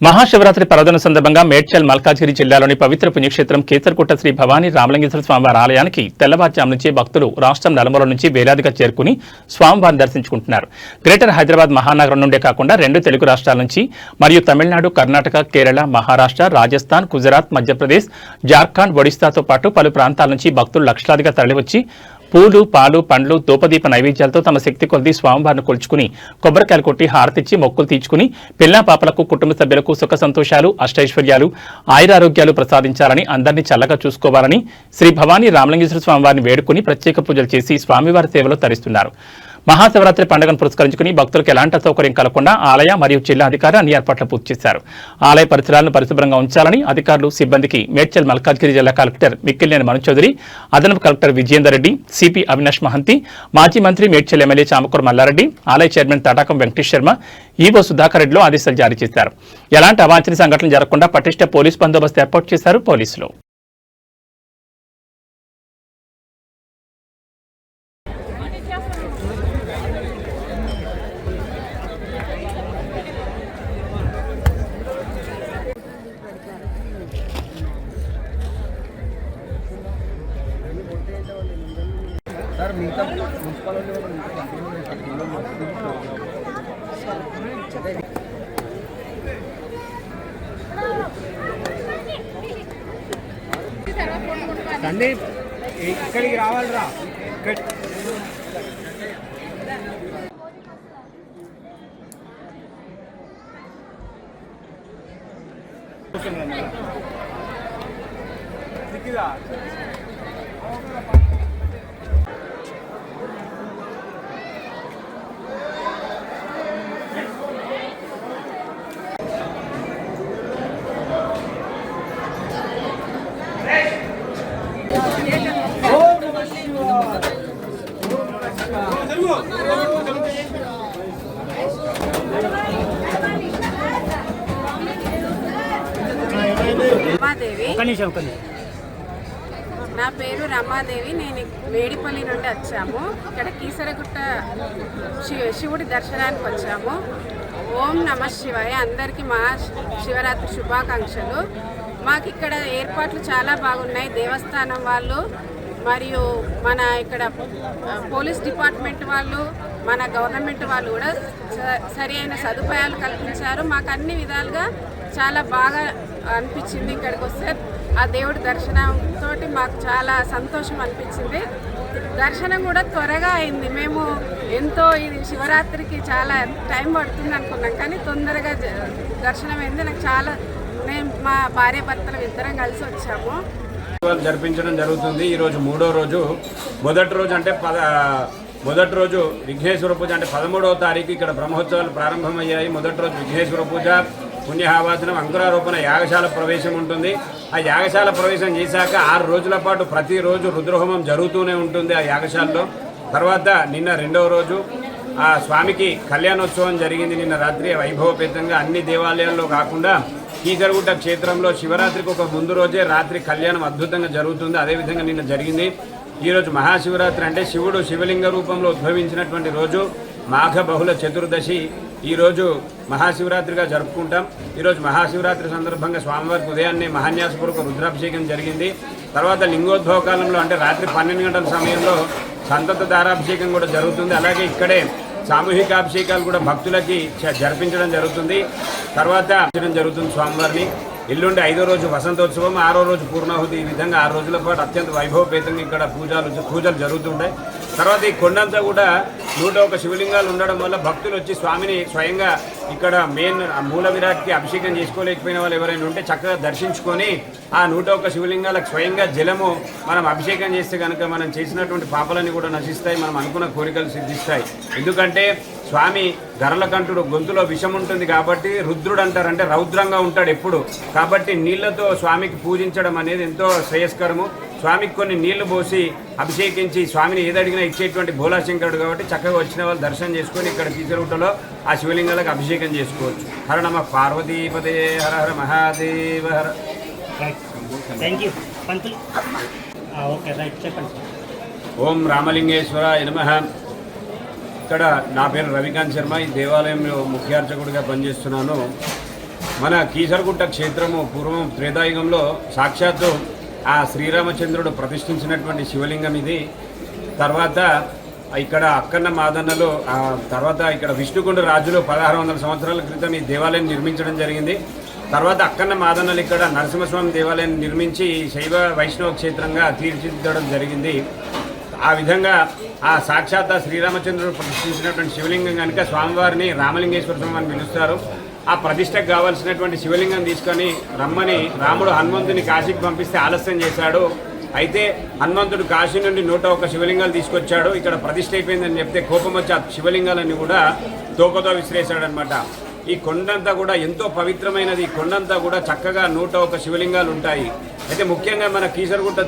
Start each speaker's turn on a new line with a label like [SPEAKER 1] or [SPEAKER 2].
[SPEAKER 1] మహాశివరాత్రి పర్వదిన సందర్భంగా మేడ్చల్ మల్కాజ్గిరి జిల్లాలోని పవిత్ర పుణ్యక్షేత్రం కేసర్గుట్ట శ్రీ భవానీ రామలింగేశ్వర స్వామివారి ఆలయానికి తెల్లవారుజాము నుంచి భక్తులు రాష్ట్రం నలుమూల నుంచి వేలాదిగా చేరుకుని స్వామివారిని దర్శించుకుంటున్నారు. గ్రేటర్ హైదరాబాద్ మహానగరం నుండే కాకుండా రెండు తెలుగు రాష్ట్రాల నుంచి మరియు తమిళనాడు కర్ణాటక కేరళ మహారాష్ట్ర రాజస్థాన్ గుజరాత్ మధ్యప్రదేశ్ జార్ఖండ్ ఒడిశాతో పాటు పలు ప్రాంతాల నుంచి భక్తులు లక్షలాదిగా తరలివచ్చి పూలు పాలు పండ్లు దూపదీప నైవేద్యాలతో తమ శక్తి కొలది స్వామివారిని కొలుచుకుని కొబ్బరికాయలు కొట్టి హారతిచ్చి మొక్కులు తీర్చుకుని పిల్లా పాపలకు కుటుంబ సభ్యులకు సుఖ సంతోషాలు అష్టైశ్వర్యాలు ఆయురారోగ్యాలు ప్రసాదించాలని అందరినీ చల్లగా చూసుకోవాలని శ్రీ భవానీ రామలింగేశ్వర స్వామివారిని వేడుకుని ప్రత్యేక పూజలు చేసి స్వామివారి సేవలో తరిస్తున్నారు. మహాశివరాత్రి పండుగను పురస్కరించుకుని భక్తులకు ఎలాంటి అసౌకర్యం కలగకుండా ఆలయ మరియు జిల్లా అధికారులు అన్ని ఏర్పాట్లు పూర్తి చేశారు. ఆలయ పరిసరాలను పరిశుభ్రంగా ఉంచాలని అధికారులు సిబ్బందికి మేడ్చల్ మల్కాజ్గిరి జిల్లా కలెక్టర్ మిక్కిలినేని మను చౌదరి అదనపు కలెక్టర్ విజయేందర్ రెడ్డి సిపి అవినాష్ మహంతి మాజీ మంత్రి మేడ్చల్ ఎమ్మెల్యే చామకూర మల్లారెడ్డి ఆలయ చైర్మన్ తాటాకం వెంకటేష్ శర్మ ఈవో సుధాకర్ రెడ్డిలో ఆదేశాలు జారీ చేశారు. ఎలాంటి అవాంఛనీయ సంఘటనలు జరగకుండా పటిష్ట పోలీస్ బందోబస్తు ఏర్పాటు చేశారు పోలీసులు.
[SPEAKER 2] సందీప్ ఇక్కడికి రావాలిరా. ఇక్కడ
[SPEAKER 3] రమాదేవి
[SPEAKER 2] ఒక నిమిషం ఒక నిమిషం.
[SPEAKER 3] నా పేరు రమాదేవి నేను వేడిపల్లి నుండి వచ్చాము. ఇక్కడ కీసరగుట్ట శి- శివుడి దర్శనానికి వచ్చాము. ఓం నమ శివాయ. అందరికీ మా శివరాత్రి శుభాకాంక్షలు. మాకు ఇక్కడ ఏర్పాట్లు చాలా బాగున్నాయి. దేవస్థానం వాళ్ళు మరియు మన ఇక్కడ పోలీస్ డిపార్ట్మెంట్ వాళ్ళు మన గవర్నమెంట్ వాళ్ళు కూడా స- సరి అయిన సదుపాయాలు కల్పించారు. మాకు అన్ని విధాలుగా చాలా బాగా అనిపించింది ఇక్కడికి వస్తే. ఆ దేవుడి దర్శనంతో మాకు చాలా సంతోషం అనిపించింది. దర్శనం కూడా త్వరగా అయింది. మేము ఎంతో ఇది శివరాత్రికి చాలా టైం పడుతుంది అనుకున్నాం. కానీ తొందరగా దర్శనం అయింది. నాకు చాలా మేము మా భార్య భర్తలు ఇద్దరం కలిసి వచ్చాము.
[SPEAKER 4] జరిపించడం జరుగుతుంది. ఈరోజు మూడో రోజు. మొదటి రోజు అంటే పద మొదటి రోజు విఘ్నేశ్వర పూజ అంటే పదమూడవ తారీఖు ఇక్కడ బ్రహ్మోత్సవాలు ప్రారంభమయ్యాయి. మొదటి రోజు విఘ్నేశ్వర పూజ పుణ్యహావాసనం అంకురారోపణ యాగశాల ప్రవేశం ఉంటుంది. ఆ యాగశాల ప్రవేశం చేశాక ఆరు రోజుల పాటు ప్రతిరోజు రుద్రహోమం జరుగుతూనే ఉంటుంది ఆ యాగశాలలో. తర్వాత నిన్న రెండవ రోజు ఆ స్వామికి కళ్యాణోత్సవం జరిగింది నిన్న రాత్రి. వైభవపేతంగా అన్ని దేవాలయాల్లో కాకుండా కీసరగుట్ట క్షేత్రంలో శివరాత్రికి ఒక ముందు రోజే రాత్రి కళ్యాణం అద్భుతంగా జరుగుతుంది. అదేవిధంగా నిన్న జరిగింది ఈరోజు మహాశివరాత్రి అంటే శివుడు శివలింగ రూపంలో ఉద్భవించినటువంటి రోజు మాఘ బహుళ చతుర్దశి. ఈరోజు మహాశివరాత్రిగా జరుపుకుంటాం. ఈరోజు మహాశివరాత్రి సందర్భంగా స్వామివారికి ఉదయాన్నే మహాన్యాసపూర్వక రుద్రాభిషేకం జరిగింది. తర్వాత లింగోద్భవ కాలంలో అంటే రాత్రి పన్నెండు గంటల సమయంలో సంతత దారాభిషేకం కూడా జరుగుతుంది. అలాగే ఇక్కడే సామూహిక అభిషేకాలు కూడా భక్తులకి జరిపించడం జరుగుతుంది. తర్వాత జరుగుతుంది స్వామివారిని. ఎల్లుండి ఐదో రోజు వసంతోత్సవం ఆరో రోజు పూర్ణాహుతి. ఈ విధంగా ఆరు రోజుల పాటు అత్యంత వైభవపేతంగా ఇక్కడ పూజలు పూజలు జరుగుతుంటాయి. తర్వాత ఈ కొండంతా కూడా నూట ఒక శివలింగాలు ఉండడం వల్ల భక్తులు వచ్చి స్వామిని స్వయంగా ఇక్కడ మెయిన్ మూల విరాట్కి అభిషేకం చేసుకోలేకపోయిన వాళ్ళు ఎవరైనా ఉంటే చక్కగా దర్శించుకొని ఆ నూట ఒక్క శివలింగాలకు స్వయంగా జలము మనం అభిషేకం చేస్తే కనుక మనం చేసినటువంటి పాపలన్నీ కూడా నశిస్తాయి మనం అనుకున్న కోరికలు సిద్ధిస్తాయి. ఎందుకంటే స్వామి గరళకంఠుడు గొంతులో విషం ఉంటుంది కాబట్టి రుద్రుడు అంటారు అంటే రౌద్రంగా ఉంటాడు ఎప్పుడు. కాబట్టి నీళ్ళతో స్వామికి పూజించడం అనేది ఎంతో శ్రేయస్కరము. స్వామికి కొన్ని నీళ్ళు పోసి అభిషేకించి స్వామిని ఏదడిగినా ఇచ్చేటువంటి భోలాశంకరుడు కాబట్టి చక్కగా వచ్చిన వాళ్ళు దర్శనం చేసుకొని ఇక్కడ తీసరుటలో ఆ శివలింగాలకు అభిషేకం చేసుకోవచ్చు. హర నమ పార్వతీపదే హర హర మహాదేవ హర.
[SPEAKER 2] థ్యాంక్ యూ పంతులు ఓకే రైట్ చెప్పండి
[SPEAKER 4] ఓం రామలింగేశ్వర నమః. ఇక్కడ నా పేరు రవికాంత్ శర్మ. ఈ దేవాలయంలో ముఖ్య అర్చకుడిగా పనిచేస్తున్నాను. మన కీసరగుట్ట క్షేత్రము పూర్వం త్రేతాయుగంలో సాక్షాత్తు ఆ శ్రీరామచంద్రుడు ప్రతిష్ఠించినటువంటి శివలింగం ఇది. తర్వాత ఇక్కడ అక్కన్న మాదన్నలో తర్వాత ఇక్కడ విష్ణుకుండ రాజులు పదహారు వందల సంవత్సరాల క్రితం ఈ దేవాలయం నిర్మించడం జరిగింది. తర్వాత అక్కన్న మాదన్నలు ఇక్కడ నరసింహస్వామి దేవాలయం నిర్మించి శైవ వైష్ణవ క్షేత్రంగా తీర్చిదిద్దడం జరిగింది. ఆ విధంగా ఆ సాక్షాత్ శ్రీరామచంద్రుడు ప్రతిష్ఠించినటువంటి శివలింగం కనుక స్వామివారిని రామలింగేశ్వర స్వామి అని పిలుస్తారు. ఆ ప్రతిష్టకు కావాల్సినటువంటి శివలింగం తీసుకొని రమ్మని రాముడు హనుమంతుని కాశీకి పంపిస్తే ఆలస్యం చేశాడు. అయితే హనుమంతుడు కాశీ నుండి నూట ఒక్క శివలింగాలు తీసుకొచ్చాడు. ఇక్కడ ప్రతిష్ట అయిపోయిందని చెప్తే కోపం వచ్చి ఆ శివలింగాలన్నీ కూడా తోకతో విసిరేశాడనమాట ఈ కొండంతా కూడా ఎంతో పవిత్రమైనది. ఈ కొండంతా కూడా చక్కగా నూట ఒక శివలింగాలు ఉంటాయి. అయితే ముఖ్యంగా మన కీసరగుట్ట